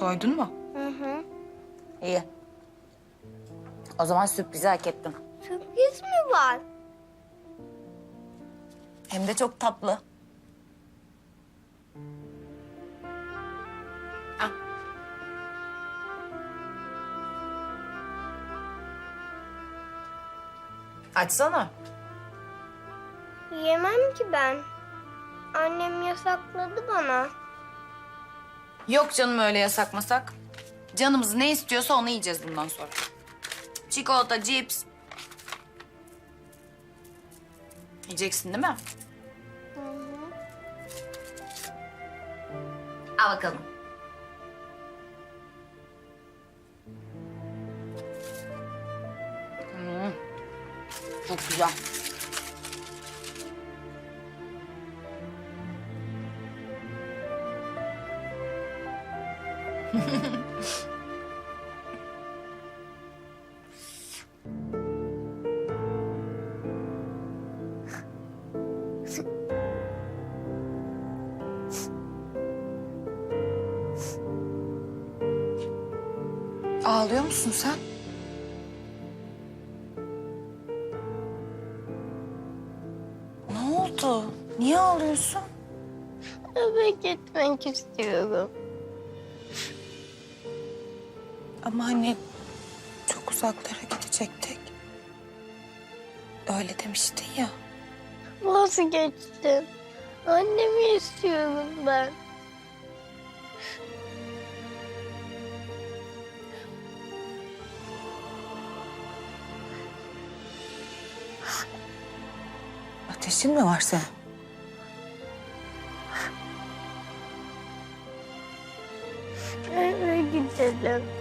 Doydun mu? Hı hı. İyi. O zaman sürprizi hak ettin. Sürpriz mi var? Hem de çok tatlı. Al. Açsana. Yemem ki ben. Annem yasakladı bana. Yok canım öyle yasak masak. Canımız ne istiyorsa onu yiyeceğiz bundan sonra. Çikolata, cips. Yiyeceksin değil mi? Al bakalım. Hmm, Çok güzel. Ağlıyor musun sen? Ne oldu? Niye ağlıyorsun? Eve gitmek istiyorum. Ama hani çok uzaklara gidecektik. Öyle demiştin ya. Vazgeçtim. Annemi istiyorum ben. Ateşin mi var senin? Eve gidelim.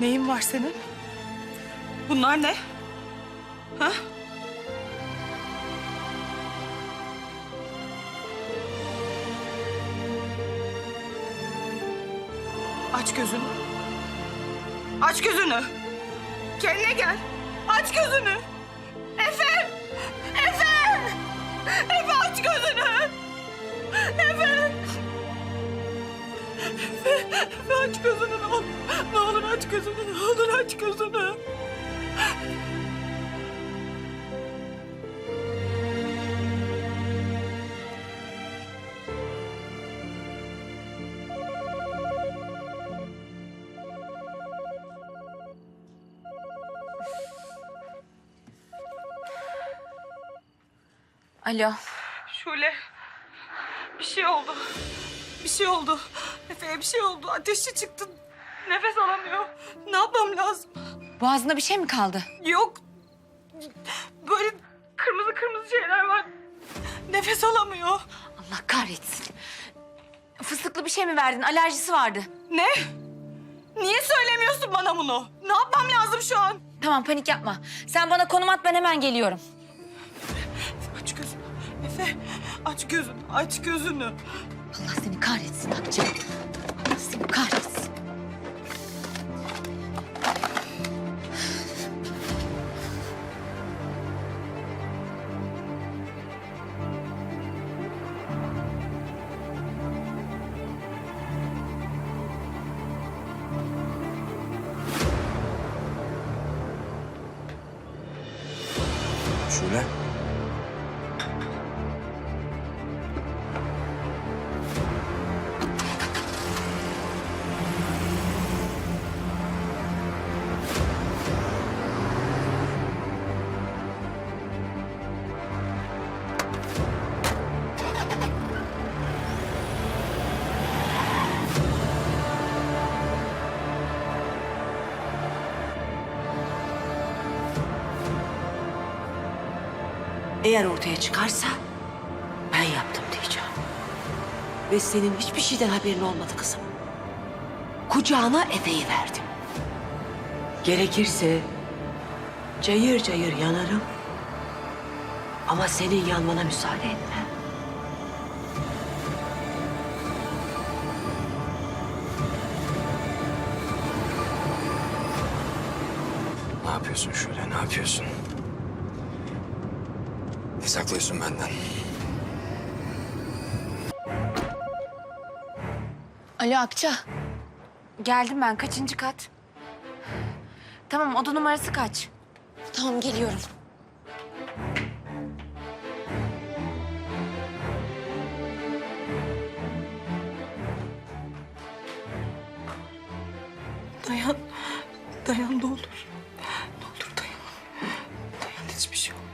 Neyin var senin? Bunlar ne? Ha? Aç gözünü. Aç gözünü. Kendine gel. Aç gözünü. Efe! Efe! Efe aç gözünü. Efe! Efe aç gözünü ne olur. Gözünü. Ne olur aç gözünü. Alo. Şule. Bir şey oldu. Bir şey oldu. Efe'ye bir şey oldu. Ateşi çıktı. Nefes alamıyor. Ne yapmam lazım? Boğazında bir şey mi kaldı? Yok. Böyle kırmızı kırmızı şeyler var. Nefes alamıyor. Allah kahretsin. Fıstıklı bir şey mi verdin? Alerjisi vardı. Ne? Niye söylemiyorsun bana bunu? Ne yapmam lazım şu an? Tamam panik yapma. Sen bana konum at ben hemen geliyorum. Aç gözünü. Efe aç gözünü. Aç gözünü. Allah seni kahretsin Hatice. Şule. Eğer ortaya çıkarsa ben yaptım diyeceğim. Ve senin hiçbir şeyden haberin olmadı kızım. Kucağına Efe'yi verdim. Gerekirse cayır cayır yanarım. Ama senin yanmana müsaade etmem. Ne yapıyorsun Şule? Ne yapıyorsun? Saklıyorsun benden? Alo Akça. Geldim ben. Kaçıncı kat? Tamam oda numarası kaç? Tamam geliyorum. Dayan. Dayan ne olur. Ne olur dayan. Dayan hiçbir şey olmayacak.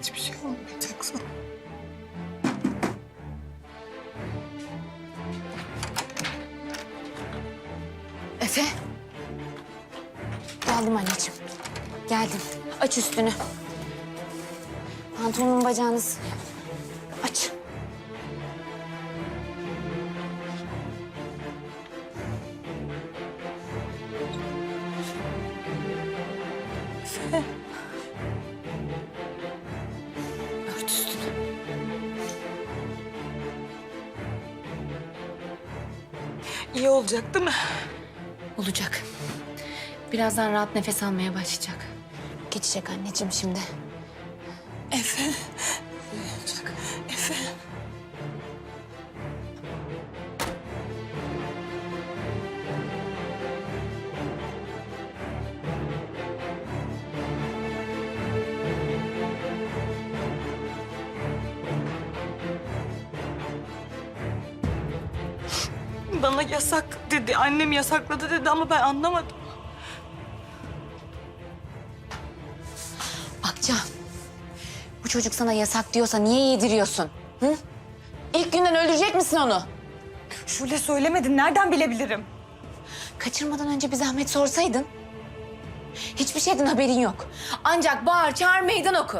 Hiçbir şey olmayacak sana. Efe. Geldim anneciğim. Geldim. Aç üstünü. Pantolonun bacağını İyi olacak değil mi? Olacak. Birazdan rahat nefes almaya başlayacak. Geçecek anneciğim şimdi. Efe. İyi olacak. Efe. Bana yasak dedi. Annem yasakladı dedi ama ben anlamadım. Akça, bu çocuk sana yasak diyorsa niye yediriyorsun? Hı? İlk günden öldürecek misin onu? Şule söylemedin. Nereden bilebilirim? Kaçırmadan önce bir zahmet sorsaydın. Hiçbir şeyden haberin yok. Ancak bağır, çağır, meydan oku.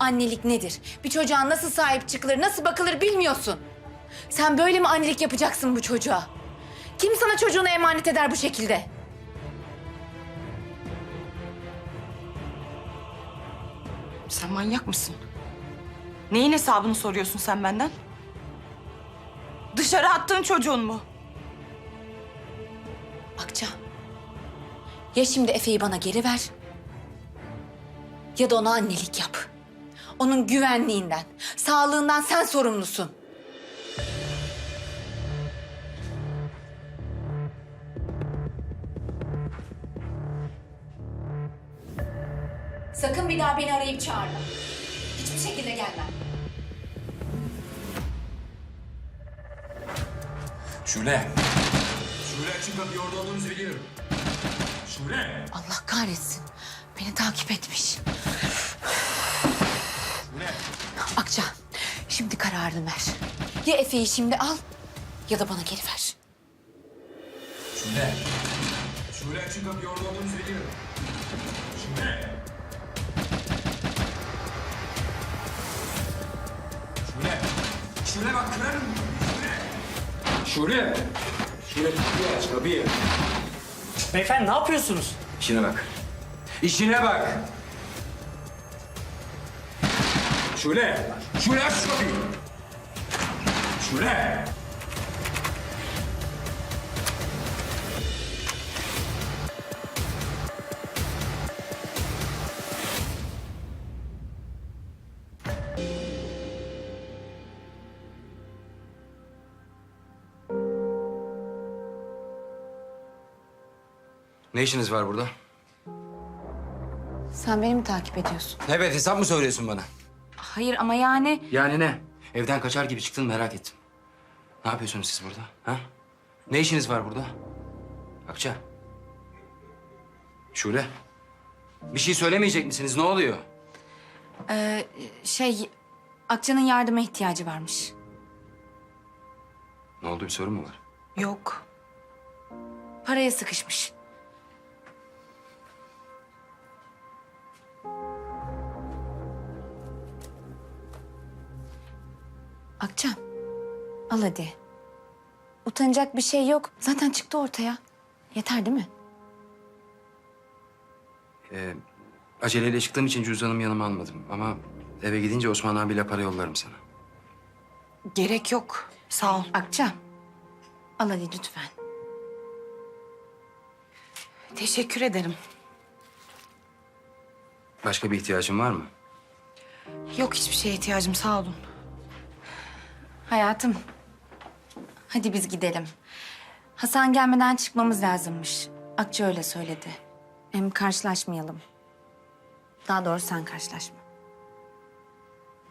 Annelik nedir? Bir çocuğa nasıl sahip çıkılır, nasıl bakılır bilmiyorsun. Sen böyle mi annelik yapacaksın bu çocuğa? Kim sana çocuğunu emanet eder bu şekilde? Sen manyak mısın? Neyin hesabını soruyorsun sen benden? Dışarı attığın çocuğun mu? Akça. Ya şimdi Efe'yi bana geri ver. Ya da ona annelik yap. Onun güvenliğinden, sağlığından sen sorumlusun. Daha beni arayıp çağırma. Hiçbir şekilde gelmem. Şule. Şule açın kapıyı orada olduğunuzu biliyorum. Şule. Allah kahretsin. Beni takip etmiş. Şule. Akça, şimdi kararını ver. Ya Efe'yi şimdi al ya da bana geri ver. Şule. Şule açın kapıyı orada olduğunuzu biliyorum. Şule. Şule. Şule bak kırarım. Şule. Şule. Kapıyı aç kapıyı. Beyefendi ne yapıyorsunuz? İşine bak. İşine bak. Şule. Şule aç şu kapıyı. Şule. Ne işiniz var burada? Sen beni mi takip ediyorsun? Evet hesap mı söylüyorsun bana? Hayır ama yani... Yani ne? Evden kaçar gibi çıktın merak ettim. Ne yapıyorsunuz siz burada? Ha? Ne işiniz var burada? Akça. Şule. Bir şey söylemeyecek misiniz? Ne oluyor? Ee, şey... Akça'nın yardıma ihtiyacı varmış. Ne oldu? Bir sorun mu var? Yok. Paraya sıkışmış. Akça, al hadi. Utanacak bir şey yok. Zaten çıktı ortaya. Yeter değil mi? Ee, aceleyle çıktığım için cüzdanımı yanıma almadım. Ama eve gidince Osman abiyle para yollarım sana. Gerek yok. Sağ ol. Akça, al hadi lütfen. Teşekkür ederim. Başka bir ihtiyacın var mı? Yok hiçbir şeye ihtiyacım sağ olun. Hayatım, hadi biz gidelim. Hasan gelmeden çıkmamız lazımmış. Akça öyle söyledi. Hem karşılaşmayalım. Daha doğrusu sen karşılaşma.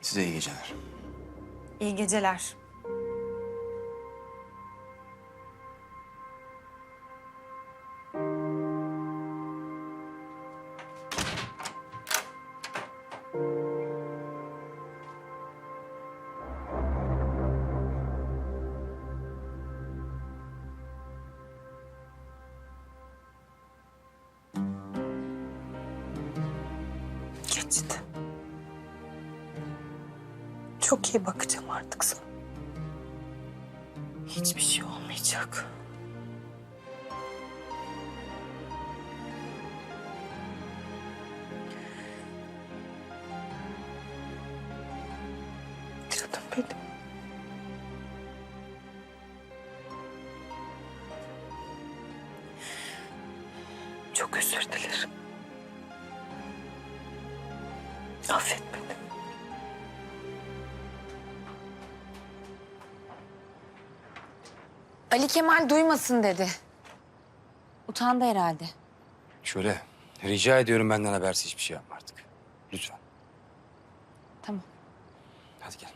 Size iyi geceler. İyi geceler. Geçti. Çok iyi bakacağım artık sana. Hiçbir şey olmayacak. Canım benim. Çok özür dilerim. Affet beni. Ali Kemal duymasın dedi. Utandı herhalde. Şöyle, rica ediyorum benden habersiz hiçbir şey yapma artık. Lütfen. Tamam. Hadi gel.